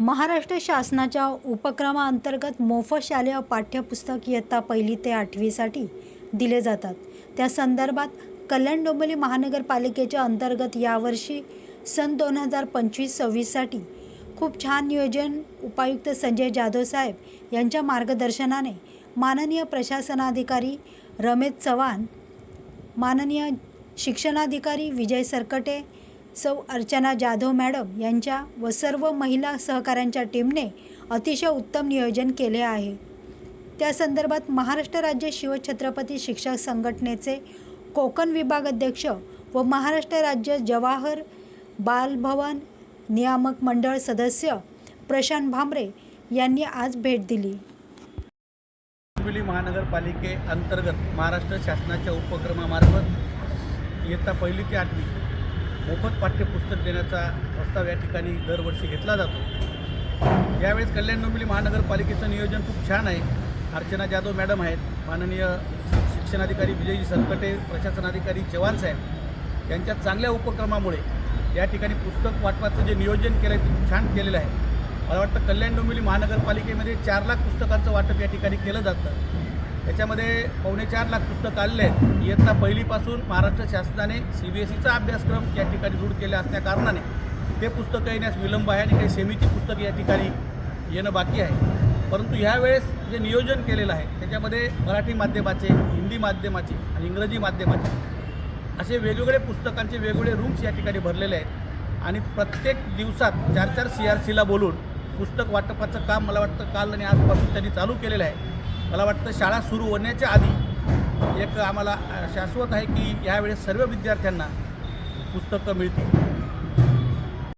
महाराष्ट्र शासनाच्या उपक्रमाअंतर्गत मोफत शालेय पाठ्यपुस्तक इयत्ता पहिली ते आठवीसाठी दिले जातात. त्या संदर्भात कल्याण डोंबिवली महानगरपालिकेच्या अंतर्गत यावर्षी सन दोन हजार पंचवीस सव्वीससाठी खूप छान नियोजन उपायुक्त संजय जाधव साहेब यांच्या मार्गदर्शनाने माननीय प्रशासनाधिकारी रमेश चव्हाण माननीय शिक्षणाधिकारी विजय सरकटे सौ अर्चना जाधव मॅडम यांच्या व सर्व महिला सहकाऱ्यांच्या टीमने अतिशय उत्तम नियोजन केले आहे. त्या संदर्भात महाराष्ट्र राज्य शिवछत्रपती शिक्षक संघटनेचे कोकण विभाग अध्यक्ष व महाराष्ट्र राज्य जवाहर बालभवन नियामक मंडळ सदस्य प्रशांत भांबरे यांनी आज भेट दिली. डोंबिवली महाराष्ट्र शासनाच्या उपक्रमामार्फत इयत्ता पहिली ते आठवी मोफत पाठ्यपुस्तक देण्याचा प्रस्ताव या ठिकाणी दरवर्षी घेतला जातो. यावेळेस कल्याण डोंबिवली महानगरपालिकेचं नियोजन खूप छान आहे. अर्चना जाधव मॅडम आहेत. माननीय शिक्षणाधिकारी विजयजी सरकटे प्रशासनाधिकारी चव्हाण साहेब यांच्या चांगल्या उपक्रमामुळे या ठिकाणी पुस्तक वाटपाचं जे नियोजन केलं आहे ते छान केलेलं आहे. मला वाटतं कल्याण डोंबिवली महानगरपालिकेमध्ये चार लाख पुस्तकांचं वाटप या ठिकाणी केलं जातं. त्याच्यामध्ये पावणे चार लाख पुस्तकं आलेले आहेत. इयत्ता पहिलीपासून महाराष्ट्र शासनाने सी बी एस सीचा अभ्यासक्रम या ठिकाणी रूढ केला असल्याकारणाने ते पुस्तकं येण्यास विलंब आहे आणि काही सेमीची पुस्तकं या ठिकाणी येणं बाकी आहे. परंतु ह्यावेळेस जे नियोजन केलेलं आहे त्याच्यामध्ये मराठी माध्यमाचे हिंदी माध्यमाचे आणि इंग्रजी माध्यमाचे असे वेगवेगळे पुस्तकांचे वेगवेगळे रूम्स या ठिकाणी भरलेले आहेत. आणि प्रत्येक दिवसात चार चार सी आर सीला बोलून पुस्तक वाटपाचं काम मला वाटतं काल आणि आजपासून त्यांनी चालू केलेलं आहे. मला वाटतं शाळा सुरू होण्याच्या आधी एक आम्हाला शाश्वत आहे की यावेळेस सर्व विद्यार्थ्यांना पुस्तकं मिळतील.